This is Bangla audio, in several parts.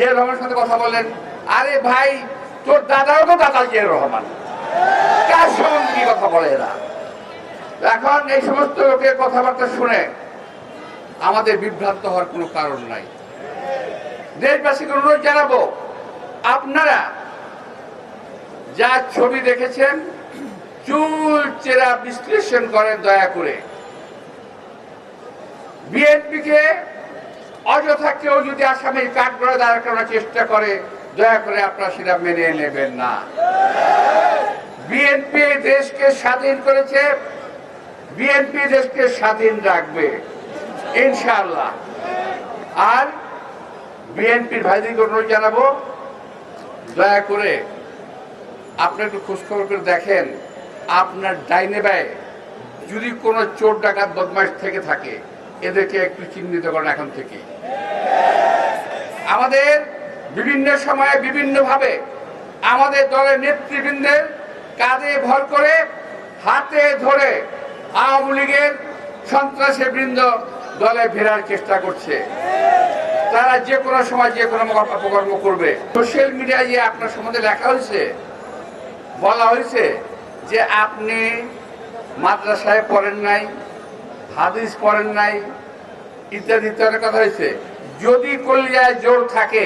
জিয়া রহমানের সাথে কথা বলেন আরে ভাই, তোর দাদাও তো দাদা জিয়া রহমান? কার সম্বন্ধে কি কথা বলে এরা? এখন এই সমস্ত লোকের কথাবার্তা শুনে আমাদের বিভ্রান্ত হওয়ার কোনো কারণ নাই। দেশবাসীকে অনুরোধ জানাব, আপনারা যা ছবি দেখেছেন, চুল চেরা বিশ্লেষণ করেন দয়া করে। বিএনপিকে অযথা কেউ যদি আসামি কাঠ করে দাঁড় করানোর চেষ্টা করে, দয়া করে আপনারা সেটা মেনে নেবেন না। বিএনপি দেশকে স্বাধীন করেছে বিএনপি দেশকে স্বাধীন রাখবে, ইনশাআল্লাহ। আর বিএনপির ভাইদেরকে অনুরোধ জানাব, দয়া করে আপনি একটু খোঁজখবর করে দেখেন, আপনার ডাইনে ব্যয় যদি কোনো চোর ডাকাত বদমাইশ থেকে থাকে এদেরকে একটু চিহ্নিত করেন এখন থেকে। আমাদের বিভিন্ন সময়ে বিভিন্নভাবে আমাদের দলের নেতৃবৃন্দের কাঁধে ভর করে হাতে ধরে আওয়ামী লীগের সন্ত্রাসী বৃন্দ দলে ফেরার চেষ্টা করছে। তারা যে কোনো সময় যে কোনো অপকর্ম করবে। সোশ্যাল মিডিয়ায় যে আপনার সম্বন্ধে লেখা হয়েছে, বলা হয়েছে যে আপনি মাদ্রাসায় পড়েন নাই হাদিস করেন নাই, ইত্যাদি ইত্যাদি কথা হয়েছে। যদি কলিয়ায় জোর থাকে,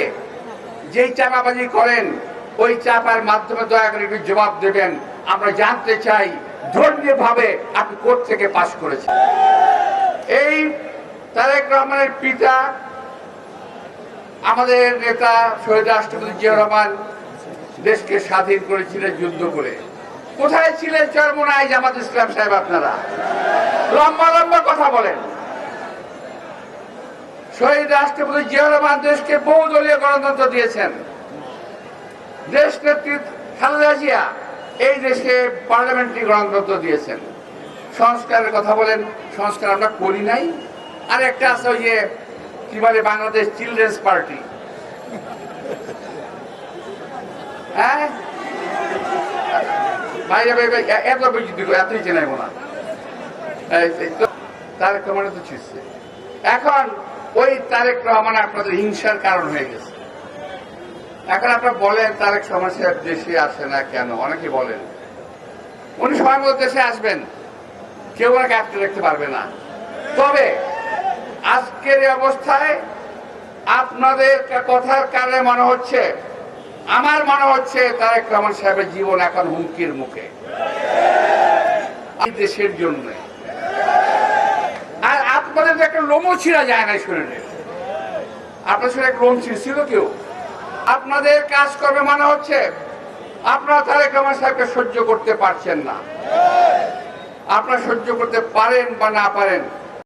যেই চাপাবাজি করেন, ওই চাপার মাধ্যমে দয়া করে একটু জবাব দেবেন। আমরা জানতে চাই ধর্মীয় ভাবে আপনি কোর্ট থেকে পাশ করেছেন? এই তারেক রহমানের পিতা, আমাদের নেতা শহীদ রাষ্ট্রপতি জিয়া রহমান দেশকে স্বাধীন করেছিলেন যুদ্ধ করে। কোথায় ছিলেন চরমনায় জামাত ইসলাম সাহেব আপনারা? লম্বা লম্বা কথা বলেন। শহীদ রাষ্ট্রপতি জিয়া রহমান দেশকে বহুদলীয় গণতন্ত্র দিয়েছেন। দেশ খালেদা জিয়া এই দেশকে পার্লামেন্টারি গণতন্ত্র দিয়েছেন। সংস্কারের কথা বলেন, সংস্কার আমরা করি নাই। আর একটা আছে ওই যে, কি বলে বাংলাদেশ চিলড্রেন্স পার্টি। হ্যাঁ? বাইরে এত দিল এতই চেনাইব না। তারেক রহমানে তো ছিটছে। এখন ওই তারেক রহমান আপনাদের হিংসার কারণ হয়ে গেছে। এখন আপনারা বলেন, তারেক সমস্যা দেশে আসে না কেন? অনেকে বলেন। উনি সময় মতো দেশে আসবেন। কেউ ওনাকে আটকে রাখতে পারবে না। তবে আজকের অবস্থায় আপনাদের কথার কারণে মনে হচ্ছে, আমার মনে হচ্ছে তারেক রহমান সাহেবের জীবন এখন হুমকির মুখে। এই দেশের জন্য। আপনাদের একটা লোমও ছিঁড়া যায় না শরীরে আপনার শরীরে একটা লোম ছিঁড়ছিল কেউ? আপনাদের কাজ করবে মানে হচ্ছে? আপনারা তারেক রহমান সাহেবকে সহ্য করতে পারছেন না। আপনারা সহ্য করতে পারেন বা না পারেন